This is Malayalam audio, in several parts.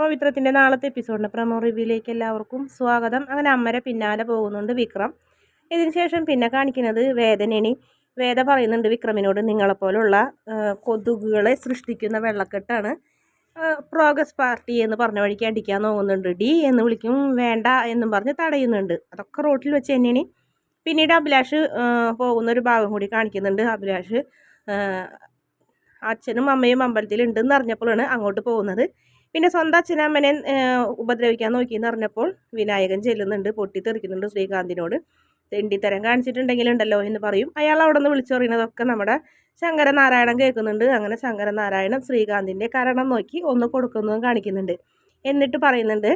പവിത്രത്തിന്റെ നാളത്തെ എപ്പിസോഡിന്റെ പ്രമോ റിവ്യൂയിലേക്ക് എല്ലാവർക്കും സ്വാഗതം. അങ്ങനെ അമ്മരെ പിന്നാലെ പോകുന്നുണ്ട് വിക്രം. ഇതിനുശേഷം പിന്നെ കാണിക്കുന്നത് വേദനേണി. വേദ പറയുന്നുണ്ട് വിക്രമിനോട് നിങ്ങളെപ്പോലുള്ള കൊതുകുകളെ സൃഷ്ടിക്കുന്ന വെള്ളക്കെട്ടാണ് പ്രോഗ്രസ് പാർട്ടി എന്ന് പറഞ്ഞ വഴിക്ക് അടിക്കാൻ നോക്കുന്നുണ്ട് ഡി എന്ന് വിളിക്കും വേണ്ട എന്നും പറഞ്ഞ് തടയുന്നുണ്ട്. അതൊക്കെ റോട്ടിൽ വെച്ച് തന്നെയാണ്. പിന്നീട് അഭിലാഷ് പോകുന്ന ഒരു ഭാഗം കൂടി കാണിക്കുന്നുണ്ട്. അഭിലാഷ് അച്ഛനും അമ്മയും അമ്പലത്തിൽ ഉണ്ടെന്ന് അറിഞ്ഞപ്പോഴാണ് അങ്ങോട്ട് പോകുന്നത്. പിന്നെ സ്വന്തം അച്ഛനമ്മനെ ഉപദ്രവിക്കാൻ നോക്കിയെന്ന് പറഞ്ഞപ്പോൾ വിനായകൻ ചെല്ലുന്നുണ്ട് പൊട്ടിത്തെറിക്കുന്നുണ്ട് ശ്രീകാന്തിനോട്. തെണ്ടിത്തരം കാണിച്ചിട്ടുണ്ടെങ്കിലുണ്ടല്ലോ എന്ന് പറയും. അയാൾ അവിടെ നിന്ന് വിളിച്ചു പറയുന്നതൊക്കെ നമ്മുടെ ശങ്കരനാരായണൻ കേൾക്കുന്നുണ്ട്. അങ്ങനെ ശങ്കരനാരായണൻ ശ്രീകാന്തിന്റെ കരണം നോക്കി ഒന്ന് കൊടുക്കുന്നതും കാണിക്കുന്നുണ്ട്. എന്നിട്ട് പറയുന്നുണ്ട്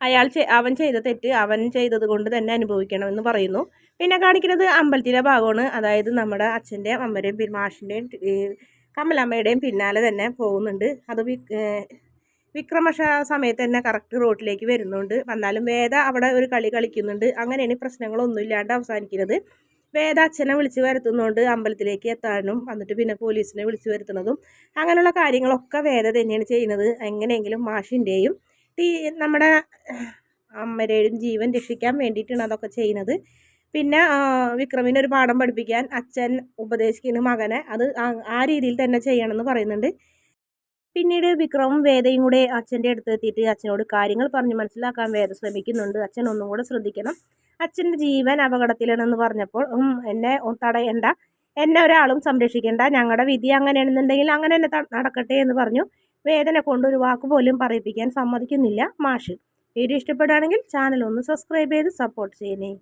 അയാൾ അവൻ ചെയ്ത തെറ്റ് അവൻ ചെയ്തത് കൊണ്ട് തന്നെ അനുഭവിക്കണമെന്ന് പറയുന്നു. പിന്നെ കാണിക്കുന്നത് അമ്പലത്തിലെ ഭാഗമാണ്. അതായത് നമ്മുടെ അച്ഛന്റെയും അമ്മരെയും മാഷിന്റെയും കമലമ്മയുടെയും പിന്നാലെ തന്നെ പോകുന്നുണ്ട്. അത് വിക്രമഷ സമയത്ത് തന്നെ കറക്റ്റ് റോഡിലേക്ക് വരുന്നുണ്ട്. വന്നാലും വേദ അവിടെ ഒരു കളി കളിക്കുന്നുണ്ട്. അങ്ങനെയാണ് പ്രശ്നങ്ങളൊന്നും ഇല്ലാണ്ട് അവസാനിക്കുന്നത്. വേദ അച്ഛനെ വിളിച്ച് വരുത്തുന്നതുകൊണ്ട് അമ്പലത്തിലേക്ക് എത്താനും വന്നിട്ട് പിന്നെ പോലീസിനെ വിളിച്ചു വരുത്തുന്നതും അങ്ങനെയുള്ള കാര്യങ്ങളൊക്കെ വേദ തന്നെയാണ് ചെയ്യുന്നത്. എങ്ങനെയെങ്കിലും മാഷിന്റെയും ടീ നമ്മുടെ അമ്മരെയും ജീവൻ രക്ഷിക്കാൻ വേണ്ടിയിട്ടാണ് അതൊക്കെ ചെയ്യുന്നത്. പിന്നെ വിക്രമിന് ഒരു പാഠം പഠിപ്പിക്കാൻ അച്ഛൻ ഉപദേശിക്കുന്ന മകനെ. അത് ആ രീതിയിൽ തന്നെ ചെയ്യണമെന്ന് പറയുന്നുണ്ട്. പിന്നീട് വിക്രമും വേദയും കൂടെ അച്ഛന്റെ അടുത്ത് എത്തിയിട്ട് അച്ഛനോട് കാര്യങ്ങൾ പറഞ്ഞ് മനസ്സിലാക്കാൻ വേദ ശ്രമിക്കുന്നുണ്ട്. അച്ഛൻ ഒന്നും കൂടെ ശ്രദ്ധിക്കണം. അച്ഛന്റെ ജീവൻ അപകടത്തിലാണെന്ന് പറഞ്ഞപ്പോൾ എന്നെ തടയണ്ട. എന്നെ ഒരാളും സംരക്ഷിക്കേണ്ട. ഞങ്ങളുടെ വിധി അങ്ങനെയാണെന്നുണ്ടെങ്കിൽ അങ്ങനെ തന്നെ നടക്കട്ടെ എന്ന് പറഞ്ഞു. വേദനെ കൊണ്ട് ഒരു വാക്ക് പോലും പറയിപ്പിക്കാൻ സമ്മതിക്കുന്നില്ല മാഷ്. വീഡിയോ ഇഷ്ടപ്പെടുകയാണെങ്കിൽ ചാനൽ ഒന്ന് സബ്സ്ക്രൈബ് ചെയ്ത് സപ്പോർട്ട് ചെയ്യണേ.